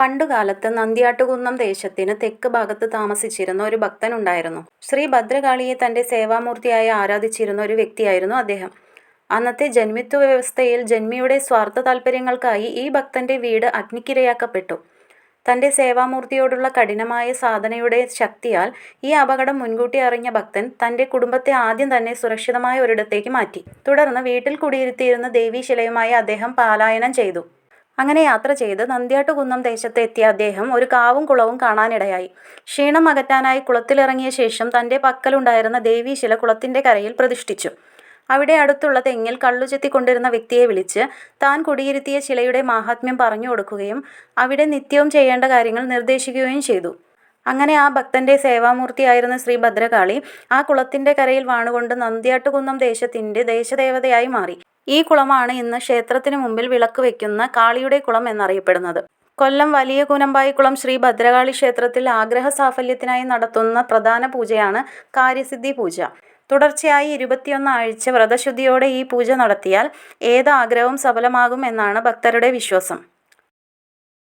പണ്ടുകാലത്ത് നന്ദിയാട്ടുകുന്നം ദേശത്തിന് തെക്ക് ഭാഗത്ത് താമസിച്ചിരുന്ന ഒരു ഭക്തനുണ്ടായിരുന്നു. ശ്രീ ഭദ്രകാളിയെ തന്റെ സേവാമൂർത്തിയായി ആരാധിച്ചിരുന്ന ഒരു വ്യക്തിയായിരുന്നു അദ്ദേഹം. അന്നത്തെ ജന്മിത്വ വ്യവസ്ഥയിൽ ജന്മിയുടെ സ്വാർത്ഥ താല്പര്യങ്ങൾക്കായി ഈ ഭക്തന്റെ വീട് അഗ്നിക്കിരയാക്കപ്പെട്ടു. തന്റെ സേവാമൂർത്തിയോടുള്ള കഠിനമായ സാധനയുടെ ശക്തിയാൽ ഈ അപകടം മുൻകൂട്ടി അറിഞ്ഞ ഭക്തൻ തന്റെ കുടുംബത്തെ ആദ്യം തന്നെ സുരക്ഷിതമായ ഒരിടത്തേക്ക് മാറ്റി. തുടർന്ന് വീട്ടിൽ കുടിയിരുത്തിയിരുന്ന ദേവീശിലയുമായി അദ്ദേഹം പാലായനം ചെയ്തു. അങ്ങനെ യാത്ര ചെയ്ത് നന്ദ്യാട്ടുകുന്നം ദേശത്ത് എത്തിയ അദ്ദേഹം ഒരു കാവും കുളവും കാണാനിടയായി. ക്ഷീണം അകറ്റാനായി കുളത്തിലിറങ്ങിയ ശേഷം തന്റെ പക്കലുണ്ടായിരുന്ന ദേവീശില കുളത്തിന്റെ കരയിൽ പ്രതിഷ്ഠിച്ചു. അവിടെ അടുത്തുള്ള തെങ്ങിൽ കള്ളുചെത്തിക്കൊണ്ടിരുന്ന വ്യക്തിയെ വിളിച്ച് താൻ കുടിയിരുത്തിയ ശിലയുടെ മാഹാത്മ്യം പറഞ്ഞു കൊടുക്കുകയും അവിടെ നിത്യവും ചെയ്യേണ്ട കാര്യങ്ങൾ നിർദ്ദേശിക്കുകയും ചെയ്തു. അങ്ങനെ ആ ഭക്തന്റെ സേവാമൂർത്തിയായിരുന്ന ശ്രീ ഭദ്രകാളി ആ കുളത്തിന്റെ കരയിൽ വാണുകൊണ്ട് നന്ദിയാട്ടുകുന്നം ദേശത്തിന്റെ ദേശദേവതയായി മാറി. ഈ കുളമാണ് ഇന്ന് ക്ഷേത്രത്തിന് മുമ്പിൽ വിളക്ക് വെക്കുന്ന കാളിയുടെ കുളം എന്നറിയപ്പെടുന്നത്. കൊല്ലം വലിയ കുളം ശ്രീ ഭദ്രകാളി ക്ഷേത്രത്തിൽ ആഗ്രഹ സാഫല്യത്തിനായി നടത്തുന്ന പ്രധാന പൂജയാണ് കാര്യസിദ്ധി പൂജ. തുടർച്ചയായി ഇരുപത്തിയൊന്ന് ആഴ്ച വ്രതശുദ്ധിയോടെ ഈ പൂജ നടത്തിയാൽ ഏത് ആഗ്രഹവും സഫലമാകും എന്നാണ് ഭക്തരുടെ വിശ്വാസം.